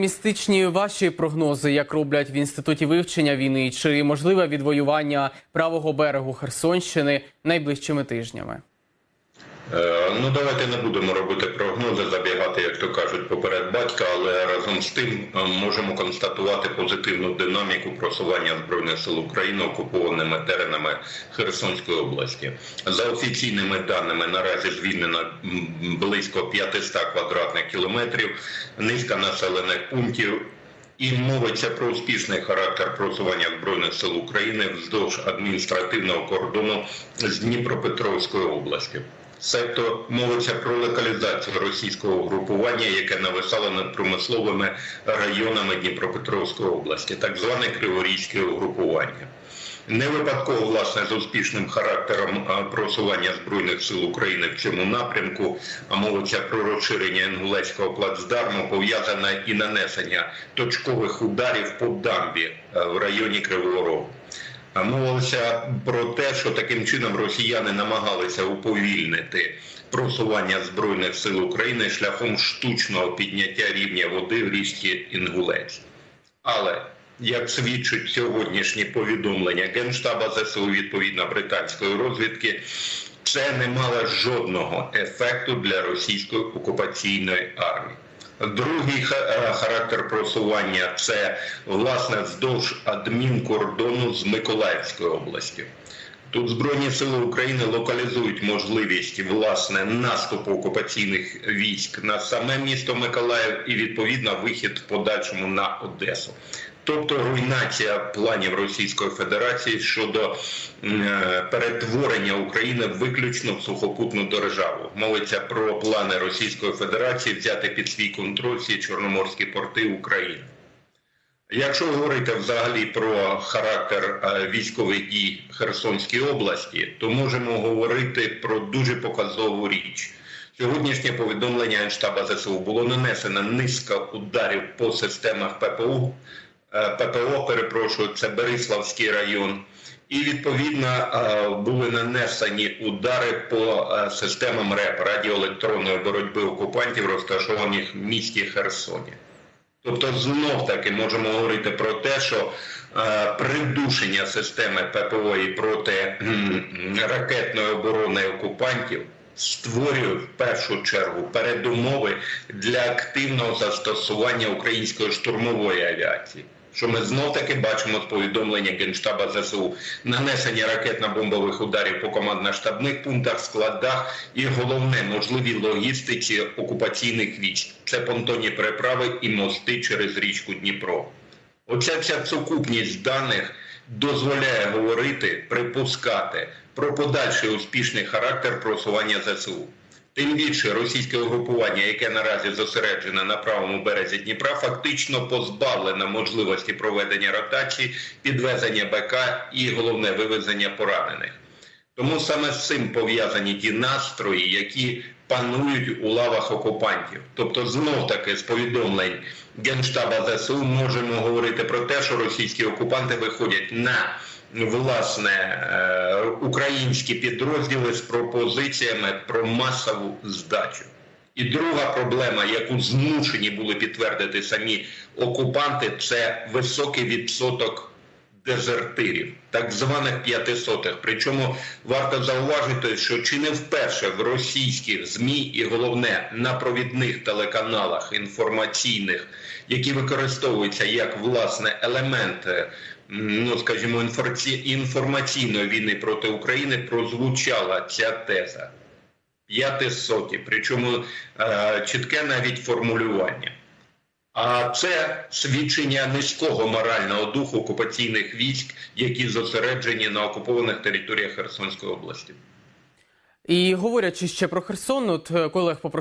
Містичні ваші прогнози, як роблять в інституті вивчення війни, чи можливе відвоювання правого берегу Херсонщини найближчими тижнями? Е, Ну, давайте не будемо робити прогнози, забігати, як то кажуть, поперед батька, але разом з тим е, можемо констатувати позитивну динаміку просування збройних сил України окупованими теренами Херсонської області. За офіційними даними, наразі звільнено близько 500 квадратних кілометрів, низка населених пунктів. І мовиться про успішний характер просування збройних сил України вздовж адміністративного кордону з Дніпропетровської області. Себто мовиться про локалізацію російського групування, яке нависало над промисловими районами Дніпропетровської області, так зване Криворізьке угрупування. Не випадково власне з успішним характером просування збройних сил України в цьому напрямку, а мовиться про розширення Інгулецького плацдарму, пов'язане і нанесення точкових ударів по дамбі в районі Кривого Рогу. Мовилося про те, що таким чином росіяни намагалися уповільнити просування збройних сил України шляхом штучного підняття рівня води в річці Інгулець. Але як свідчать сьогоднішні повідомлення Генштаба ЗСУ відповідно британської розвідки, це не мало жодного ефекту для російської окупаційної армії. Другий е, характер просування це власне вздовж адмінкордону з Миколаївської області. Тут Збройні сили України локалізують можливість власне наступу окупаційних військ на саме місто Миколаїв і відповідно вихід в подальшому на Одесу. Тобто руйнація планів Російської Федерації щодо е, перетворення України виключно в сухопутну державу. Мовиться про плани Російської Федерації взяти під свій контроль всі чорноморські порти України. Якщо говорити взагалі про характер е, військових дій Херсонської області, то можемо говорити про дуже показову річ. Сьогоднішнє повідомлення Генштаба ЗСУ було нанесено низка ударів по системах ППУ. Е, ППО, перепрошую, це Бериславський район. І відповідно е, були нанесені удари по е, системам РЕП радіоелектронної боротьби окупантів, розташованих в місті Херсоні. Тобто, знов таки можемо говорити про те, що придушення системи ППО і проти ракетної оборони окупантів створює в першу чергу передумови для активного застосування української штурмової авіації. Що ми знов таки бачимо повідомлення Генштаба ЗСУ нанесення ракетно-бомбових ударів по командно-штабних пунктах, складах і головне можливі логістиці окупаційних військ. Це понтонні переправи і мости через річку Дніпро. Оця вся сукупність даних дозволяє говорити, припускати про подальший успішний характер просування ЗСУ. Тим більше російське угрупування, яке наразі зосереджене на правому березі Дніпра, фактично позбавлене можливості проведення ротації, підвезення БК і головне вивезення поранених. Тому саме з цим пов'язані ті настрої, які панують у лавах окупантів. Тобто, знов таки з повідомлень Генштаба ЗСУ можемо говорити про те, що російські окупанти виходять на власне е, українські підрозділи з пропозиціями про масову здачу. І друга проблема, яку змушені були підтвердити самі окупанти, це високий відсоток дезертирів, так званих п'ятисотих. Причому варто зауважити, що чи не вперше в російських змі і головне на провідних телеканалах інформаційних, які використовуються як власне елементи. Ну, скажімо, інформаційної війни проти України прозвучала ця теза. П'ятисоті, причому е, чітке навіть формулювання. А це свідчення низького морального духу окупаційних військ, які зосереджені на окупованих територіях Херсонської області. І говорячи ще про Херсон, от е, колег попрошу